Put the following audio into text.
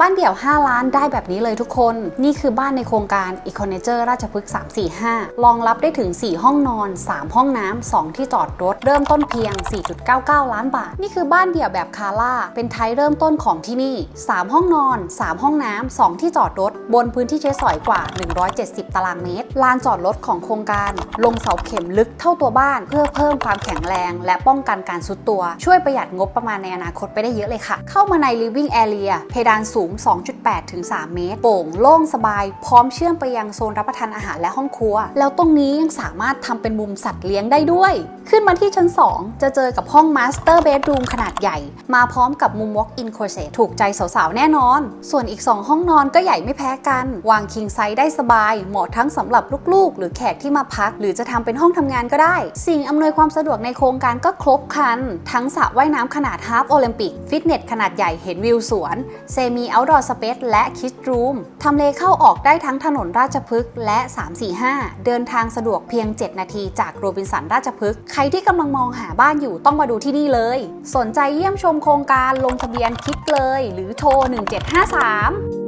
บ้านเดี่ยว 5 ล้านได้แบบนี้เลยทุกคน นี่คือบ้านในโครงการ e c o n a t u r e ราชพฤกษ์345 รองรับได้ถึง 4 ห้องนอน 3 ห้องน้ำ 2 ที่จอดรถ เริ่มต้นเพียง 4.99 ล้านบาท นี่คือบ้านเดี่ยวแบบคาร่า เป็นไทยเริ่มต้นของที่นี่ 3 ห้องนอน 3 ห้องน้ำ 2 ที่จอดรถ บนพื้นที่ใช้สอยกว่า 170 ตารางเมตร ลานจอดรถของโครงการ ลงเสาเข็มลึกเท่าตัวบ้าน เพื่อเพิ่มความแข็งแรง และป้องกันการซุดตัว ช่วยประหยัดงบประมาณในอนาคตไปได้เยอะเลยค่ะ เข้ามาใน living area เพดานสูงูง 2.8 ถึง 3 เมตร โปร่งโล่งสบาย พร้อมเชื่อมไปยังโซนรับประทานอาหารและห้องครัว แล้วตรงนี้ยังสามารถทำเป็นมุมสัตว์เลี้ยงได้ด้วย ขึ้นมาที่ชั้น 2 จะเจอกับห้อง master bedroom ขนาดใหญ่ มาพร้อมกับมุม walk-in closet ถูกใจสาวๆ แน่นอน ส่วนอีก 2 ห้องนอนก็ใหญ่ไม่แพ้กัน วาง king size ได้สบาย เหมาะทั้งสำหรับลูกๆ หรือแขกที่มาพัก หรือจะทำเป็นห้องทำงานก็ได้ สิ่งอำนวยความสะดวกในโครงการก็ครบครัน ทั้งสระว่ายน้ำขนาด half Olympic ฟิตเนสขนาดใหญ่เห็นวิวสวน เซมิ outdoor space และ kids room ทำเลเข้าออกได้ทั้งถนนราชพฤกษ์และ 345 เดินทางสะดวกเพียง 7 นาทีจากโรบินสันราชพฤกษ์ใครที่กำลังมองหาบ้านอยู่ต้องมาดูที่นี่เลย สนใจเยี่ยมชมโครงการลงทะเบียนคลิกเลย หรือโทร 1753